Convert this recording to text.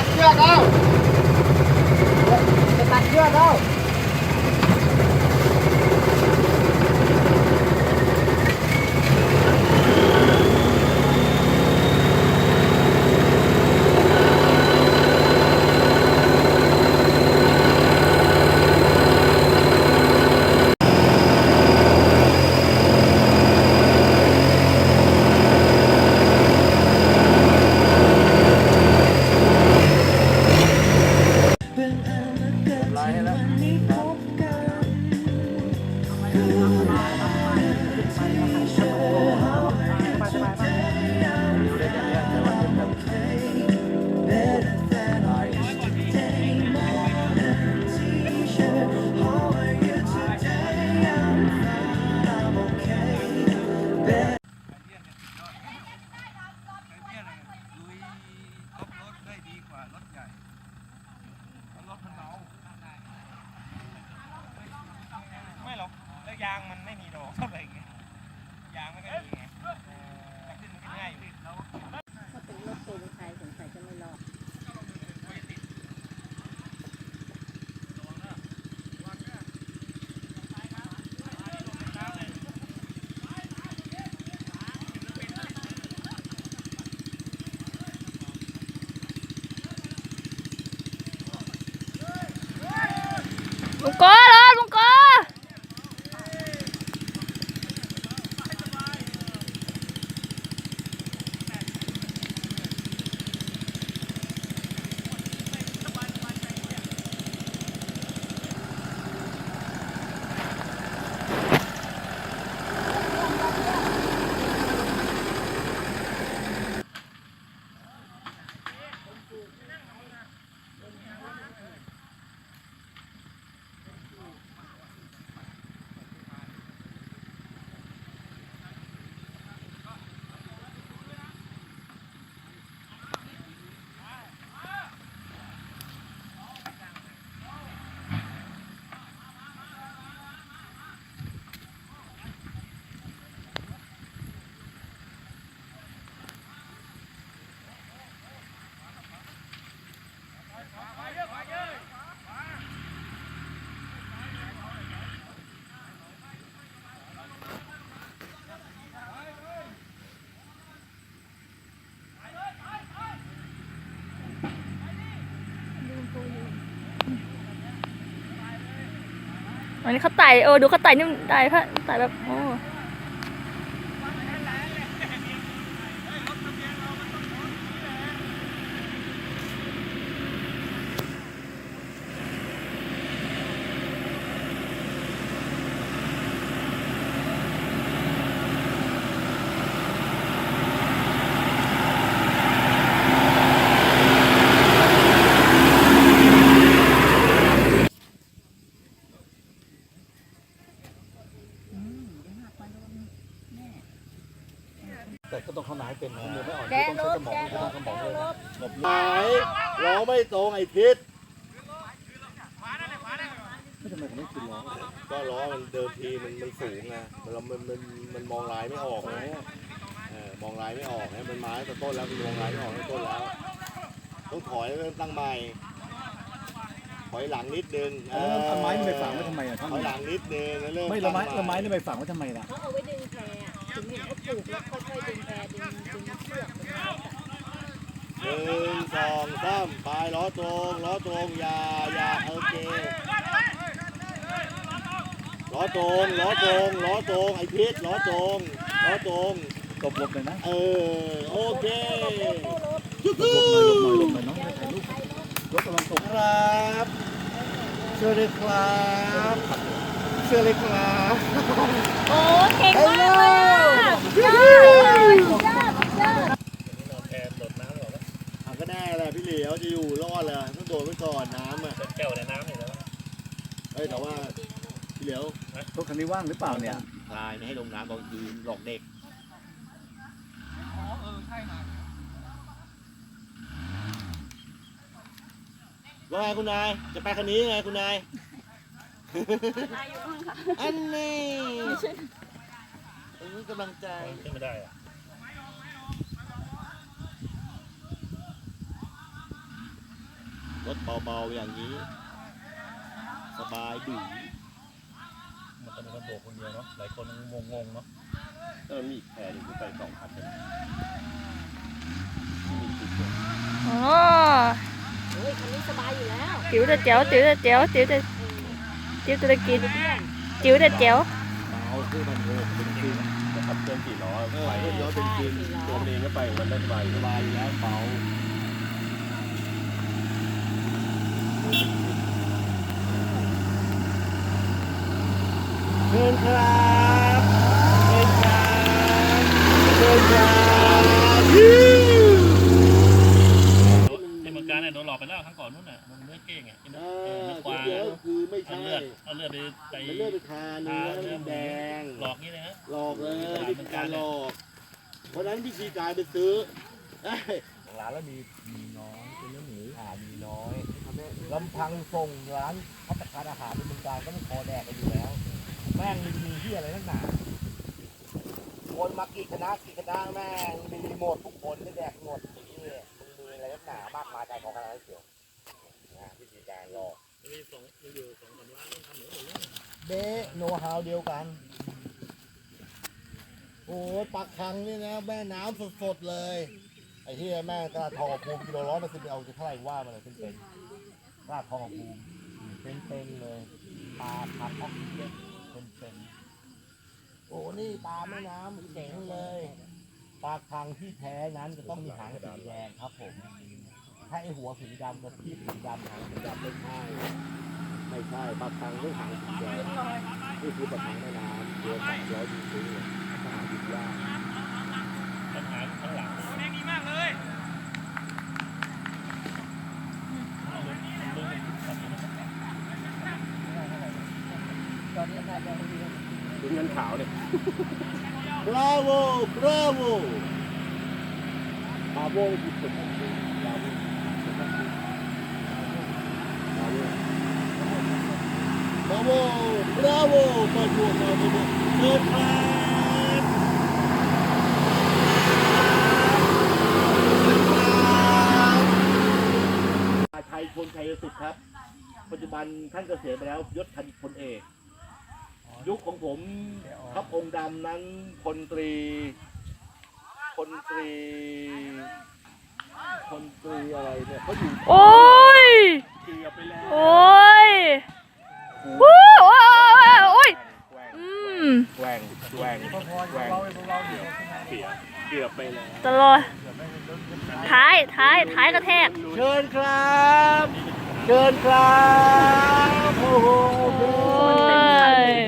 ตัดเชือกเอาจะตัดเชือกเอา 行了。 ยางไม่ค่อยดีไงแต่ขึ้นมันง่ายอยู่ถ้าเป็นรถตูงไทยสงสัยจะไม่รอดลุงโก้อลุงโก้ วันนี้เขาไต่เออดูเขาไต่นี่ไต่พระไต่แบบโอ้ แต่ก็ต้องเข้าหนายเป็นนะมือไม่อ่อนแกต้องรใช้ถสมองแกไม่รต้องถสมแกองเลยรถหนายล้อไม่ตรงไอ้ทิศไม่ทำไมผมไม่กินล้อก็ล้อมันเดิมทีมันมันสูงไงมันมันมันมันมองลายไม่ออกนะเออมองลายไม่ออกนะมันมาตั้งแต่ต้นแล้วมันมองลายไม่ออกตั้งแต่ต้นแล้วต้องถอยเริ่มตั้งใหม่ ถอยหลังนิดนึงเออเอาไม้นี่ไปฝังไว้ทำไมอะท่านถอยหลังนิดนึงแล้วเริ่มไม่ละไม้ตั้งละใหไม้นี่ไปฝังไว้ทำไมล่ะ เขาเอาไว้ นึ่งสองสามไปล้อตรงล้อตรงอย่าอย่าโอเคล้อตรงล้อตรงล้อตรงไอพิษล้อตรงล้อตรงหลบหลบเลยนะ เออโอเคหลบหลบหน่อยหลบหน่อยหลบหน่อยน้องไปถ่ายรูปรถกำลังตกครับเชิญเลยครับเชิญเลยครับโอ้เก่งมากเลยอะยอดยอดยอด อะก็แน่ แหละพี่เหลียวจะอยู่รอดเลยต้องโดดไปก่อนน้ำอะแก้วในน้ำนี่แล้วเอ้ยแต่ว่าพี่เหลียวรถคันนี้ว่างหรือเปล่าเนี่ยพายไม่ให้ลงน้ำบอกยืนหลอกเด็กอ๋อเออใช่นะว่าไงคุณนายจะไปคันนี้ไงคุณนายอันนี้เออกำลังใจขึ้นไม่ได้อะ รถเบาๆอย่างนี้ สบายดีมันจะมีคนโบกคนเดียวเนาะหลายคนงงงๆเนาะเออมีอีกแพรหนึงไปสองคันเลยโอ้โอ้ยคันนี้สบายอยู่แล้วจิ๋วแต่แจ๋วจิ๋วแต่แจ๋วจิ๋วแต่จิ๋วแต่กินจิ๋วแต่แจ๋วเบาคือมันเลยเป็นคืนจะขับเกินสี่ล้อไปรถย้อนเป็นคืนตัวเองก็ไปมันได้สบายสบายอยู่แล้วเบา เชิญครับเชิญครับเชิญครับไอ้เมืองการเนี่ยโดนหลอกไปแล้วครั้งก่อนนู้นน่ะโดนเนื้อเก้งอะไอ้เอเนื้ออเนื้อควายเดี๋ยวคือไม่เอาใช่เลือดเอาเลือดไปไปมันเลือดไปทาเนื้อแล้วมันแดง หลอกนี่นะฮะหลอกเลยนี่เป็นการหลอก เพราะฉะนั้นวิธีการไปซื้อเอ้ยร้านแล้วมีมีน้อยเป็นเนื้อหมูอ่ามีน้อย ลำพังส่งร้านพัตตาคารอาหารในเมืองการก็ไม่พอแดกกันอยู่แล้ว แม่งมีมีที่อะไรนักหนาคนมากี่คณะกี่คณะแม่งมีรีโมททุกคนได้แดกหมดนี่มึงมีอะไรนักหนามากมายใจของคณะเขียวนะวิธีการรอมีสองมีอยู่สองสามล้านต้องทำเหมือนหมดเลยเบโนฮาวเดียวกันโอ้ยปักคังนี่นะ แม่น้ำสดๆเลย ไอ้ที่แม่กระทองภูมกิโลร้อยมันจะไปเอาจะเท่าไหร่ว่ามันเลยเป็นเป็น กระทองภูมิเป็นๆเลยปลาพัดออกซิเจนเป็นๆโอ้นี่ปลาแม่น้ำเจ๋งเลยปลาคังที่แท้นั้นจะต้องมีหางสีแดงครับผมถ้าไอหัวสีดำกับที่สีดำหางสีดำไม่ใช่ไม่ใช่ปลาคังต้องหางสีแดงนี่คือปลาคังแม่น้ำเดือสองร้อยดีซื้อทหารดิบยากทหาข้างหลัง แรงดีมากเลย ดูเงินขาวเนี่ยบราโวบราโวบราโวคือสุดบราโวบราโวบราโวบราโวเปิดหมวกมาเปิดหมวกเปิดครับชัยพลชัยสุดครับ ปัจจุบันท่านเกษียณไปแล้วยศพันพลเอก ยุคของผมทัพองค์ดำนั้นพลตรีพลตรีพลตรีอะไรเนี่ยเขาอยู่โอ้ยเกือบไปแล้วโอ้ยวู้โอ้ยโอ้ยอืมแหว่งแหว่งแหว่งเสียเกือบไปแล้วตลอดท้ายท้ายท้ายกระแทกเชิญครับเชิญครับโอ้โหโอ้ยเอ